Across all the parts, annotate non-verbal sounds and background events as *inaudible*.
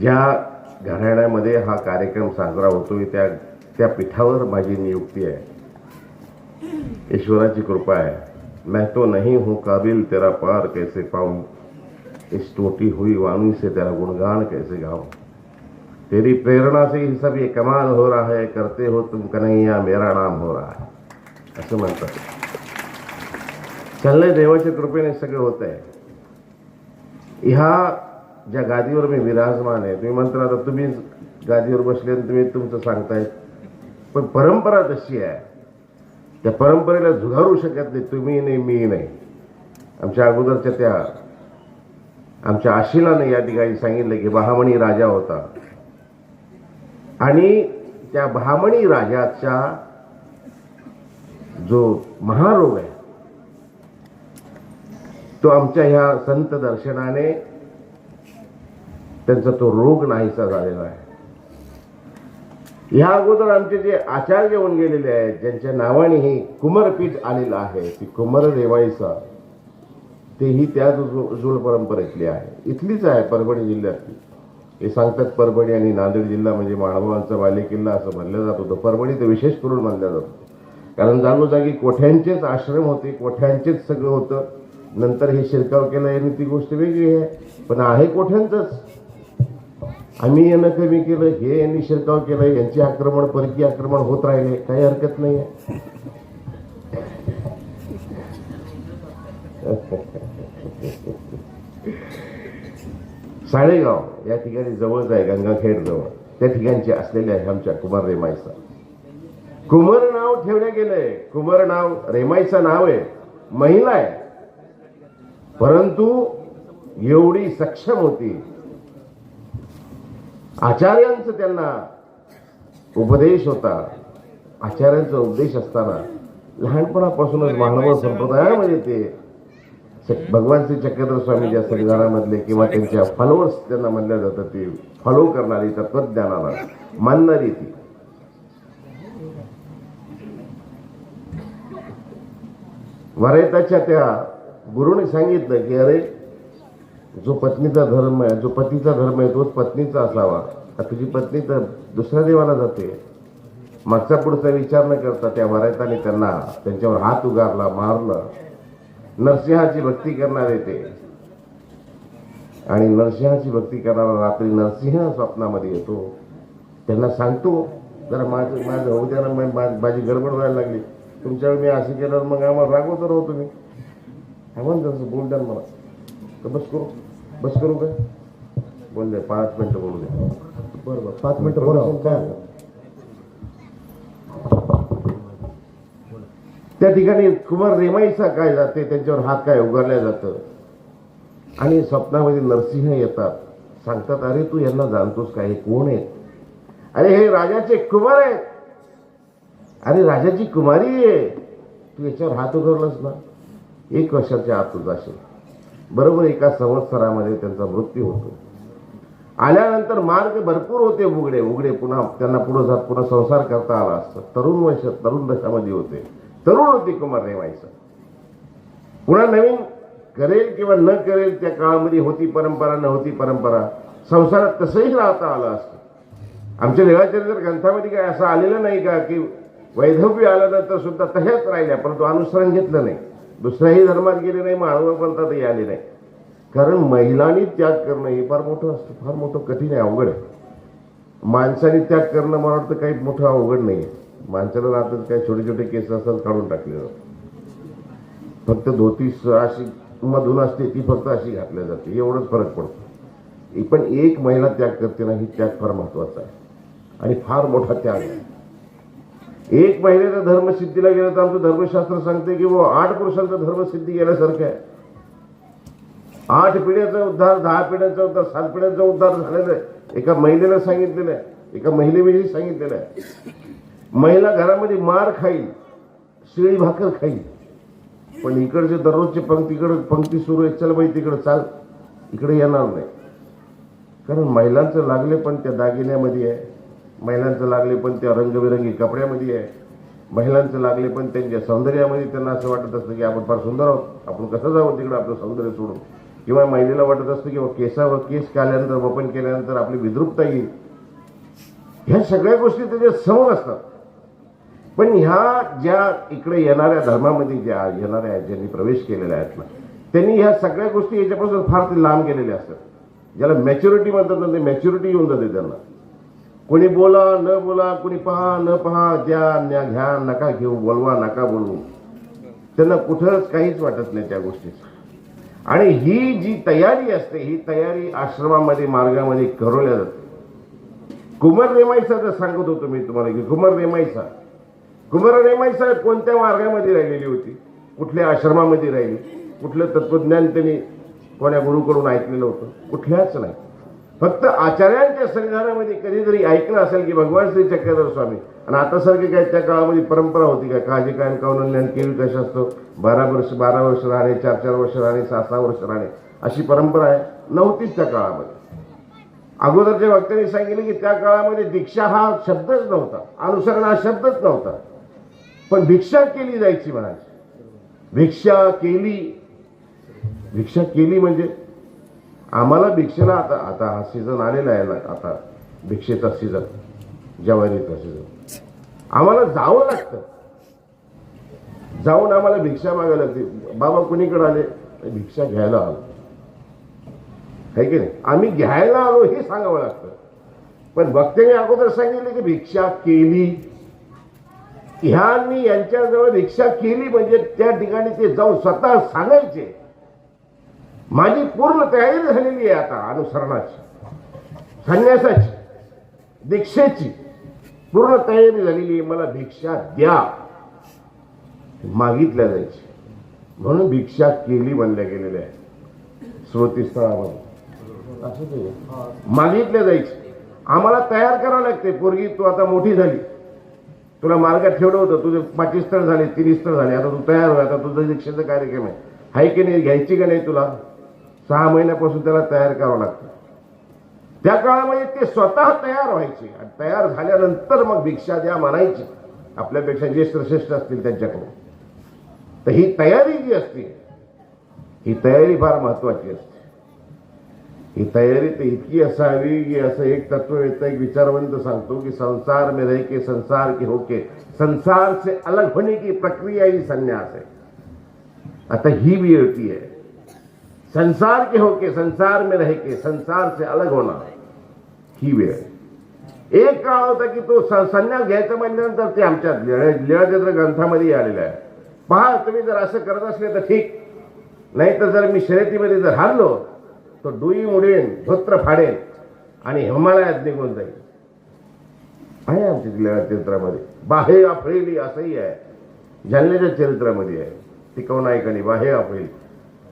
ज्या घराण्यामध्ये हा कार्यक्रम साजरा होतोय त्या त्या पीठावर माझी नियुक्ती आहे. ईश्वराची कृपा आहे. मैं तो नहीं हूँ काबिल तेरा पार कैसे पाऊँ? इस टूटी हुई वाणी से तेरा गुणगान कैसे गाऊँ? तेरी प्रेरणा से ही सब ये कमाल हो रहा है। करते हो तुम कन्हैया मेरा नाम हो रहा है। असं म्हणतात चाललंय देवाच्या कृपेने सगळं होत आहे. ह्या ज्या गादीवर मी विराजमान आहे तुम्ही म्हणता आता तुम्ही गादीवर बसले आणि तुम्ही तुमचं सांगताय पण परंपरा तशी आहे त्या परंपरेला झुगारू शकत नाही तुम्ही नाही मी नाही. आमच्या अगोदरच्या त्या आमच्या आशिलाने या ठिकाणी सांगितलं की बहामणी राजा होता. आणि त्या बहामणी राजाचा जो महारोग आहे तो आमच्या ह्या संत दर्शनाने त्यांचा तो रोग नाहीसा झालेला आहे. ह्या अगोदर आमचे जे आचार्य होऊन गेलेले आहेत ज्यांच्या नावाने हे कुमरपीठ आलेलं आहे ती कुमर देवाईचा तेही त्याच जुळ जुळ परंपरेतली आहे. इथलीच आहे परभणी जिल्ह्यातली. हे सांगतात परभणी आणि नांदेड जिल्हा म्हणजे माळवांचा बालेकिल्ला असं म्हणलं जात होतं. परभणी तर विशेष करून मानलं जातं कारण जागोजागी कोठ्यांचेच आश्रम होते कोठ्यांचेच सगळं होतं. नंतर हे शिरकाव केलं आणि ती गोष्ट वेगळी आहे. पण आहे कोठ्यांचंच? आम्ही यानं कमी केलं हे यांनी शिरकाव केलं यांचे आक्रमण परकीय आक्रमण होत राहिले. काही हरकत नाही *laughs* साळेगाव या ठिकाणी जवळच आहे गंगाखेड जवळ. त्या ठिकाणचे असलेले आहे आमच्या कुमार रेमाईचा कुमार नाव ठेवण्यात गेलंय. कुमार नाव रेमाईचं नाव आहे. महिला आहे. परंतु एवढी सक्षम होती. आचार्यांचं त्यांना उपदेश होता. आचार्यांचा उपदेश असताना लहानपणापासूनच मानव संप्रदायामध्ये ते भगवान श्री चक्रधर स्वामी ज्या संविधानामधले किंवा त्यांच्या फॉलोअर्स त्यांना म्हणलं जातं ते फॉलो करणारी तत्वज्ञानाला मानणारी ती. वरायताच्या त्या गुरुने सांगितलं की अरे जो पत्नीचा धर्म आहे जो पतीचा धर्म आहे तोच पत्नीचा असावा. आता तुझी पत्नी तर दुसऱ्या देवाला जाते? मागचा पुढचा विचार न करता त्या वरायताने त्यांना त्यांच्यावर हात उगारला मारलं. नरसिंहाची भक्ती करणारे ते. आणि नरसिंहाची भक्ती करणारा रात्री नरसिंह स्वप्नामध्ये येतो. त्यांना सांगतो जरा माझं माझं होऊ द्या ना माझी गडबड व्हायला लागली. तुमच्या वेळी मी असं केल्यावर मग आम्हाला रागवतो राहू तुम्ही. हा म्हणतो तसं बोल मला. तर बस करू. बस करू काय बोलले पाच मिनटं बोलू द्या बरं बरं. पाच मिनटं बोला. काय? त्या ठिकाणी कुमार रेमाईचा काय जाते त्यांच्यावर हात काय उगारल्या जातं. आणि स्वप्नामध्ये नरसिंह येतात. सांगतात अरे तू यांना जाणतोस काय हे कोण आहेत? अरे हे राजाचे कुमार आहेत. अरे राजाची कुमारी आहे. तू याच्यावर हात उघडलास ना? एक वर्षाच्या आत तुझा असेल. बरोबर एका संवत्सरामध्ये त्यांचा मृत्यू होतो. आल्यानंतर मार्ग भरपूर होते उघडे उघडे पुन्हा त्यांना पुढे जात पुन्हा संसार करता आला असतं. तरुण वंश तरुण दशामध्ये होते. तरुण होते कुमार रेवायचं पुन्हा नवीन करेल किंवा न करेल त्या काळामध्ये होती परंपरा नव्हती परंपरा संसारात तसंही राहता आलं असतं. आमच्या देवाचरित्र ग्रंथामध्ये काय असं आलेलं नाही का की वैधव्य आल्यानंतर सुद्धा तशाच राहिल्या परंतु अनुसरण घेतलं नाही. दुसऱ्याही धर्मात गेले नाही मानव पंथातही आले नाही. कारण महिलांनी त्याग करणं हे फार मोठं असतं फार मोठं कठीण आहे अवघड आहे. माणसाने त्याग करणं मला वाटतं काही मोठं अवघड नाही आहे. माणसाला राहतात काही छोटे छोटे केस असतात काढून टाकले जातात. फक्त धोती स- अशी मधून असते ती फक्त अशी घातल्या जाते. एवढंच फरक पडतो. पण एक महिला त्याग करते ना ही त्याग फार महत्त्वाचा आहे. आणि फार मोठा त्याग आहे. एक महिलेचा धर्मसिद्धीला गेलं तर आमचं धर्मशास्त्र सांगते की व आठ पुरुषांचा धर्मसिद्धी गेल्यासारखं आहे. आठ पिढ्याचा उद्धार दहा पिढ्यांचा उद्धार सात पिढ्यांचा उद्धार झालेला आहे. एका महिलेला सांगितलेलं आहे. एका महिलेविषयी सांगितलेलं आहे. महिला घरामध्ये मार खाईल शिळी भाकर खाईल. पण इकडचे दररोजचे पंक्तीकडे पंक्ती सुरू आहे. चल बाई तिकडे चाल. इकडे येणार नाही. कारण महिलांचं लागले पण त्या दागिन्यामध्ये आहे. महिलांचं लागले पण त्या रंगबिरंगी कपड्यामध्ये आहे. महिलांचं लागले पण त्यांच्या सौंदर्यामध्ये त्यांना असं वाटत असतं की आपण फार सुंदर आहोत. आपण कसं जावं तिकडं आपलं सौंदर्य सोडून? किंवा महिलेला वाटत असतं की केसावर केस काढल्यानंतर वपन केल्यानंतर आपली विद्रुपता येईल? ह्या सगळ्या गोष्टी त्याच्यासमोर असतात. पण ह्या ज्या इकडे येणाऱ्या धर्मामध्ये ज्या येणाऱ्या आहेत, ज्यांनी प्रवेश केलेला आहेत ना त्यांनी ह्या सगळ्या गोष्टी याच्यापासून फार ते लांब गेलेल्या असतात. ज्याला मॅच्युरिटी म्हणतात ना ते मॅच्युरिटी येऊन जाते त्यांना. कोणी बोला न बोला कोणी पहा न पहा द्या न्या घ्या नका घेऊ बोलवा नका बोलवू त्यांना कुठंच काहीच वाटत नाही त्या गोष्टीचं. आणि ही जी तयारी असते ही तयारी आश्रमामध्ये मार्गामध्ये करवल्या जाते. कुमार रेमाईचा जर सांगत होतो मी तुम्हाला की कुमार रेमाईचा. कुमार रेमाईचा कोणत्या मार्गामध्ये राहिलेली होती? कुठल्या आश्रमामध्ये राहिली? कुठलं तत्वज्ञान त्यांनी कोण्या गुरुकडून ऐकलेलं होतं? कुठल्याच नाही. फक्त आचार्यांच्या संघारामध्ये कधीतरी ऐकलं असेल की भगवान श्री चक्रधर स्वामी. आणि आतासारखी काय त्या काळामध्ये परंपरा होती का? काळजी कायम काऊन ज्ञान केवी कशा असतो? बारा वर्ष बारा वर्ष राहणे चार चार वर्ष राहणे सहा सहा वर्ष राहणे अशी परंपरा आहे. नव्हतीच त्या काळामध्ये. अगोदरच्या वक्त्यांनी सांगितले की त्या काळामध्ये दीक्षा हा शब्दच नव्हता. अनुसरण हा शब्दच नव्हता. पण भिक्षा केली जायची म्हणायची. भिक्षा केली. भिक्षा केली म्हणजे? आम्हाला भिक्षेला आता आता हा सीझन आलेला आहे ना आता भिक्षेचा सीझन जवारीचा सीझन आम्हाला जावं लागतं. जाऊन आम्हाला भिक्षा मागायला लागते. बाबा कुणीकडे आले? भिक्षा घ्यायला आलो. है की नाही? आम्ही घ्यायला आलो हे सांगावं लागतं. पण वक्त्याने अगोदर सांगितले की भिक्षा केली. ह्यांनी यांच्याजवळ भिक्षा केली म्हणजे त्या ठिकाणी ते जाऊन स्वतः सांगायचे. माझी पूर्ण तयारी झालेली आहे आता अनुसरणाची. संन्यासाची दीक्षेची पूर्ण तयारी झालेली आहे. मला भिक्षा द्या. मागितल्या जायची. म्हणून भिक्षा केली म्हणल्या गेलेल्या आहे स्मृतीस्थळामध्ये असं ते मागितल्या जायची. आम्हाला तयार करावं लागते. पोरगी तू आता मोठी झाली. तुला मार्गात ठेवलं होतं. तुझे पाचवी स्थळ झाले तिन्ही स्थळ झाले. आता तू तयार हो आता तुझं दीक्षेचा कार्यक्रम आहे. हाय की नाही? घ्यायची का नाही तुला? सहा महिन्यापासून त्याला तयार करावं लागतं. ते स्वतः तयार व्हायचे तयार झाल्यानंतर मग भिक्षा द्या म्हणायची. आपल्यापेक्षा ज्येष्ठ श्रेष्ठ असतील तर ही तयारी जी असते, ही तयारी फार महत्वाची असते. तयारी तर इतकी असावी की एक तत्ववेत्ता एक विचारवंत सांगतो की संसार में रह के, संसार के होके संसार से अलग होने की प्रक्रिया ही संन्यास है आता ही भी होती है संसार के होके संसार में रह के संसार से अलग होना। ही वेळ एक काळ होता की तो स- संन्यास घ्यायचं म्हणल्यानंतर ते आमच्या लिळाचंद्र ग्रंथामध्ये आलेलं आहे. पहा तुम्ही जर असं करत असले तर ठीक. नाही तर जर मी शर्यतीमध्ये जर हारलो तर डुई उडेन धोत्र फाडेन आणि हिमालयात निघून जाईल. आहे आमच्या लिळा चरित्रामध्ये बाहे आफळेली असंही आहे. जालन्याच्या चरित्रामध्ये आहे. टिकव नायकाने बाहे आफळेली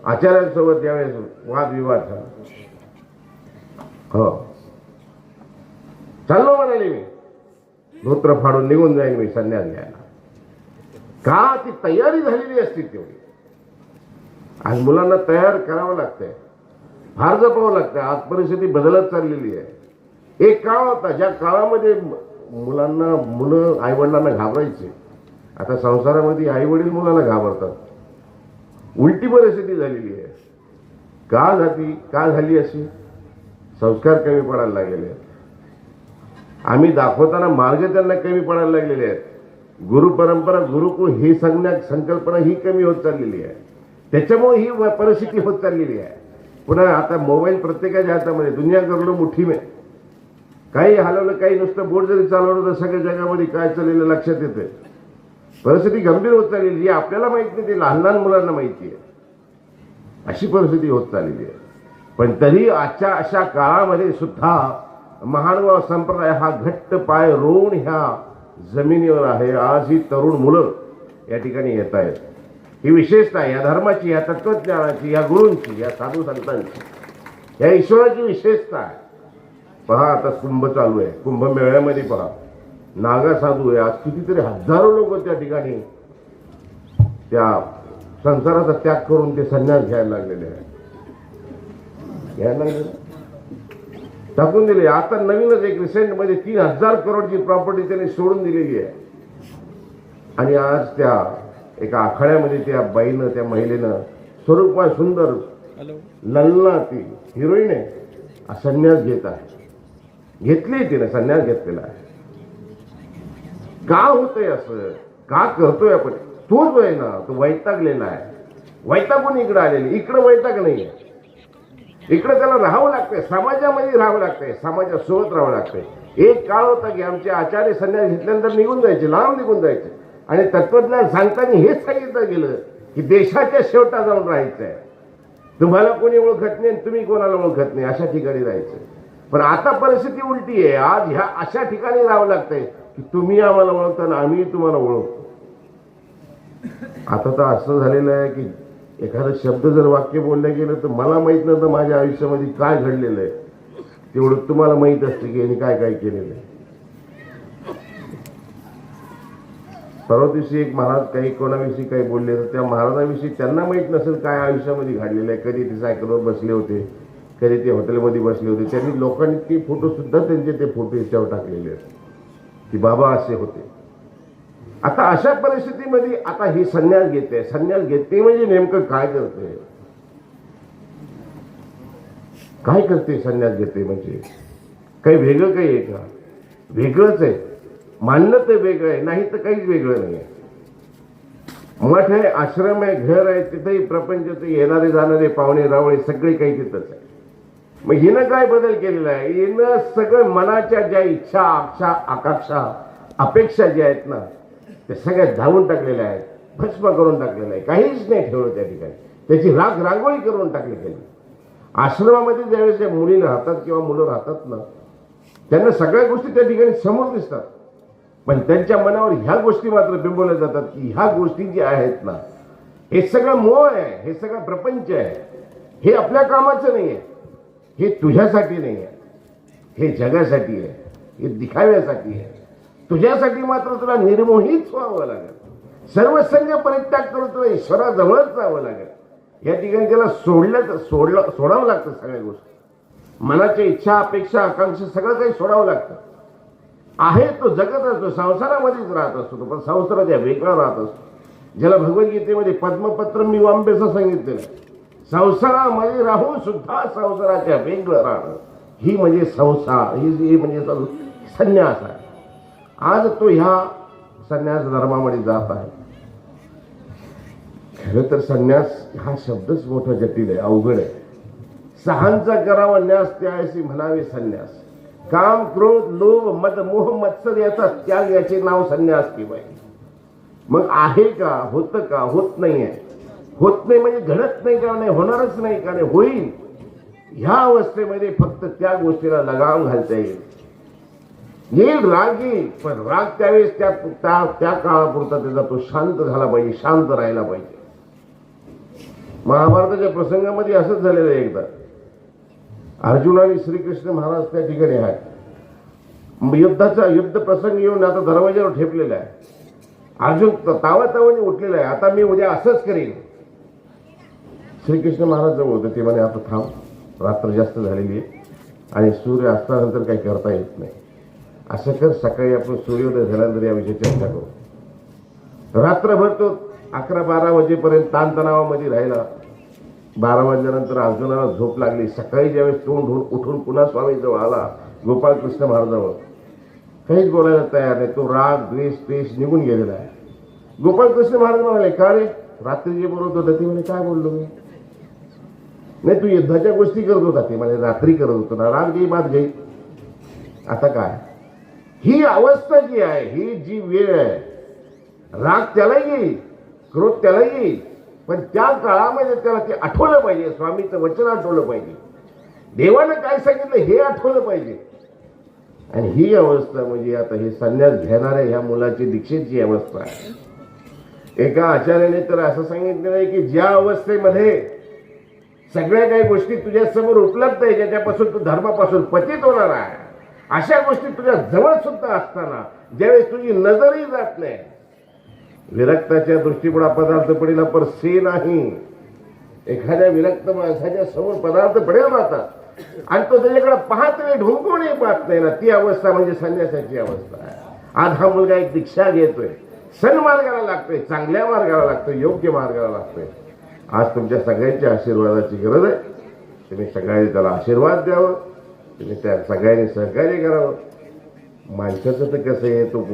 आचार्यांसोबत त्यावेळेस वादविवाद झाला. हो. चाललो म्हणाले मी. धोत्र फाडून निघून जाईन मी संन्यास घ्यायला. का ती तयारी झालेली असते तेवढी? आज मुलांना तयार करावं लागतंय. फार जपावं लागतं आज परिस्थिती बदलत चाललेली आहे. एक काळ होता. ज्या काळामध्ये मुलांना मुलं आईवडिलांना घाबरायचे. आता संसारामध्ये आईवडील मुलांना घाबरतात. उलटी परिस्थिती झालेली आहे. का झाली? का झाली अशी? संस्कार कमी पडायला लागलेले आहेत. आम्ही दाखवताना मार्ग त्यांना कमी पडायला लागलेले आहेत. गुरु परंपरा गुरुकुळ ही संज्ञा संकल्पना ही कमी होत चाललेली आहे. त्याच्यामुळे ही परिस्थिती होत चाललेली आहे. पुन्हा आता मोबाईल प्रत्येकाच्या हातामध्ये दुनिया करलो मुठी मे. काही हलवलं काही नुसतं बोट जरी चालवलं तर सगळ्या जगामध्ये काय चाललेलं लक्षात येतं परिस्थिती गंभीर होत चाललेली जी आपल्याला माहीत नाही ते लहान लहान मुलांना माहिती आहे. अशी परिस्थिती होत चाललेली आहे. पण तरी आजच्या अशा काळामध्ये सुद्धा महानुभाव संप्रदाय हा घट्ट पाय रोवून ह्या जमिनीवर आहे. आज ही तरुण मुलं या ठिकाणी येत आहेत. ही विशेषता या धर्माची या तत्वज्ञानाची या गुरूंची या साधू संतांची या ईश्वराची विशेषता आहे. पहा आता कुंभ चालू आहे. कुंभमेळ्यामध्ये पहा. नागा साधू आहे. आज कितीतरी हजारो लोक त्या ठिकाणी त्या संसाराचा त्याग करून ते संन्यास घ्यायला लागलेले आहे घ्यायला लागलेले टाकून दिले. आता नवीनच एक रिसेंटमध्ये तीन हजार करोडची प्रॉपर्टी त्यांनी सोडून दिलेली आहे. आणि आज त्या एका आखाड्यामध्ये त्या बाईनं त्या महिलेनं स्वरूपमय सुंदर. लल्ला ती हिरोईन आहे. हा संन्यास घेत आहे. घेतली तिने संन्यास घेतलेला आहे. का होतंय असं? का करतोय आपण? तोच आहे ना तो वैतागलेला आहे. वैतागून इकडं आलेले इकडं वैताग नाही इकडे त्याला राहावं लागतंय समाजामध्ये राहावं लागतंय समाजासोबत राहावं लागतंय. एक काळ होता की आमचे आचार्य संन्यास घेतल्यानंतर निघून जायचे लांब निघून जायचे. आणि तत्वज्ञान सांगताना हेच सांगितलं गेलं की देशाच्या शेवटा जाऊन राहायचं आहे तुम्हाला कोणी ओळखत नाही तुम्ही कोणाला ओळखत नाही अशा ठिकाणी राहायचं. पण आता परिस्थिती उलटी आहे. आज ह्या अशा ठिकाणी राहावं लागतंय. की तुम्ही आम्हाला ओळखता आणि आम्ही तुम्हाला ओळखतो. आता तर असं झालेलं आहे की एखादा शब्द जर वाक्य बोललं गेलं तर मला माहीत नव्हतं माझ्या आयुष्यामध्ये काय घडलेलं आहे. तेवढं तुम्हाला माहीत असतं की यांनी काय काय केलेलं आहे. परवा दिवशी एक महाराज काही कोणाविषयी काही बोलले तर त्या महाराजाविषयी त्यांना माहीत नसेल काय आयुष्यामध्ये घडलेलं आहे. कधी ते सायकलवर बसले होते कधी ते हॉटेलमध्ये बसले होते. त्यांनी लोकांनी ते फोटोसुद्धा त्यांचे ते फोटो याच्यावर टाकलेले आहेत. की बाबा असे होते. आता अशा परिस्थितीमध्ये आता ही संन्यास घेते. संन्यास घेते म्हणजे नेमकं काय करते? काय करते संन्यास घेते म्हणजे? काही वेगळं काही आहे का? वेगळंच आहे. मानणं तर वेगळं आहे. नाही तर काहीच वेगळं नाही आहे. मठ आहे आश्रम आहे घर आहे तिथेही प्रपंचाचे येणारे जाणारे पाहुणे रावळे सगळे काही तिथंच आहे. मग हिनं काय बदल केलेला आहे? हिनं सगळं मनाच्या ज्या इच्छा आक्षा आकांक्षा अपेक्षा ज्या आहेत ना त्या सगळ्या धावून टाकलेल्या आहेत. भस्म करून टाकलेलं आहे. काहीच नाही ठेवलं त्या ठिकाणी. त्याची राग रांगोळी करून टाकली गेली आश्रमामध्ये ज्यावेळेस त्या मुली राहतात किंवा मुलं राहतात ना त्यांना सगळ्या गोष्टी त्या ठिकाणी समोर दिसतात. पण त्यांच्या मनावर ह्या गोष्टी मात्र बिंबवल्या जातात की ह्या गोष्टी ज्या आहेत ना हे सगळं मोह आहे हे सगळं प्रपंच आहे. हे आपल्या कामाचं नाही आहे. हे तुझ्यासाठी नाही आहे. हे जगासाठी आहे. हे दिखाव्यासाठी आहे. तुझ्यासाठी मात्र तुला निर्मोहीच व्हावं लागेल. सर्व संघ परित्याग करून तुला ईश्वराजवळच जावं लागेल. या ठिकाणी त्याला सोडलं सोडलं सोडावं लागतं सगळ्या गोष्टी. मनाच्या इच्छा अपेक्षा आकांक्षा सगळं काही सोडावं लागतं. आहे तो जगत असतो संसारामध्येच राहत असतो तो पण संसाराच्या वेगळा राहत असतो. ज्याला भगवद्गीतेमध्ये पद्मपत्र मी वांबेचं सांगितलेलं आहे. संसारामध्ये राहून सुद्धा संसाराच्या वेगळं राहणं. ही म्हणजे संसार ही हे म्हणजे संन्यास आहे. आज तो ह्या संन्यास धर्मामध्ये जात आहे. खरं तर संन्यास हा शब्दच मोठा जटिल आहे अवघड आहे. सहांचा करावा न्यास त्याशी म्हणावे संन्यास. काम क्रोध लोभ मद मोह मत्सर याचा त्याग याचे नाव संन्यास किंवा मग आहे का होतं का होत नाही आहे होत नाही म्हणजे घडत नाही का नाही होणारच नाही का नाही होईल. ह्या अवस्थेमध्ये फक्त त्या गोष्टीला लगाम घालता येईल. येईल राग येईल पण राग त्यावेळेस त्या त्या त्या काळापुरता त्याचा तो शांत झाला पाहिजे शांत राहायला पाहिजे. महाभारताच्या प्रसंगामध्ये असंच झालेलं आहे एकदा. अर्जुन आणि श्रीकृष्ण महाराज त्या ठिकाणी आहेत. युद्धाचा युद्ध प्रसंग येऊन आता दरवाज्यावर ठेपलेला आहे. अर्जुन तावा तावाने उठलेला आहे. आता मी उद्या असंच करेन. श्रीकृष्ण महाराज जवळ होते ते म्हणे आता थांब रात्र जास्त झालेली आहे आणि सूर्य असल्यानंतर काही करता येत नाही. असं कर सकाळी आपण सूर्योदय झाल्यानंतर याविषयी चर्चा करू. रात्रभर तो अकरा बारा वाजेपर्यंत ताणतणावामध्ये राहिला. बारा वाजल्यानंतर अर्जुनाला झोप लागली. सकाळी ज्यावेळेस तोंड धुवून उठून पुन्हा स्वामीजवळ आला गोपाळकृष्ण महाराजावर. काहीच बोलायला तयार नाही. तो राग द्वेष द्वेष निघून गेलेला आहे. गोपाळकृष्ण महाराज म्हणाले का रे? रात्री जे बोलत होतं ते म्हणे काय बोललो मी? नाही तू युद्धाच्या गोष्टी करत होता ते म्हणजे रात्री करत होतो ना राग गई बात गई आता काय? ही अवस्था जी आहे ही जी वेळ आहे राग त्याला येईल क्रोध त्याला येईल पण त्या काळामध्ये त्याला ते आठवलं पाहिजे स्वामीचं वचन आठवलं पाहिजे. देवानं काय सांगितलं हे आठवलं पाहिजे. आणि ही अवस्था म्हणजे आता हे संन्यास घेणाऱ्या ह्या मुलाची दीक्षेची अवस्था आहे. एका आचार्याने तर असं सांगितलेलं आहे की ज्या अवस्थेमध्ये सगळ्या काही गोष्टी तुझ्या समोर उपलब्ध आहे ज्याच्यापासून तू धर्मापासून पतित होणार आहे. अशा गोष्टी तुझ्या जवळ सुद्धा असताना ज्यावेळेस तुझी नजरही जात नाही. विरक्ताच्या दृष्टीपुढा पदार्थ पडेला पर से नाही. एखाद्या विरक्त माणसाच्या समोर पदार्थ पडेल राहतात आणि तो त्याच्याकडे पाहत नाही ढुंकूनही पाहत नाही ना. ती अवस्था म्हणजे संन्यासाची अवस्था आहे. आज हा मुलगा एक दीक्षा घेतोय. सन्मार्गाला लागतोय चांगल्या मार्गाला लागतोय योग्य मार्गाला लागतोय. आज तुमच्या सगळ्यांच्या आशीर्वादाची गरज आहे. तुम्ही सगळ्यांनी त्याला आशीर्वाद द्यावा. तुम्ही त्या सगळ्यांनी सहकार्य करावं. माणसाचं तर कसं आहे तो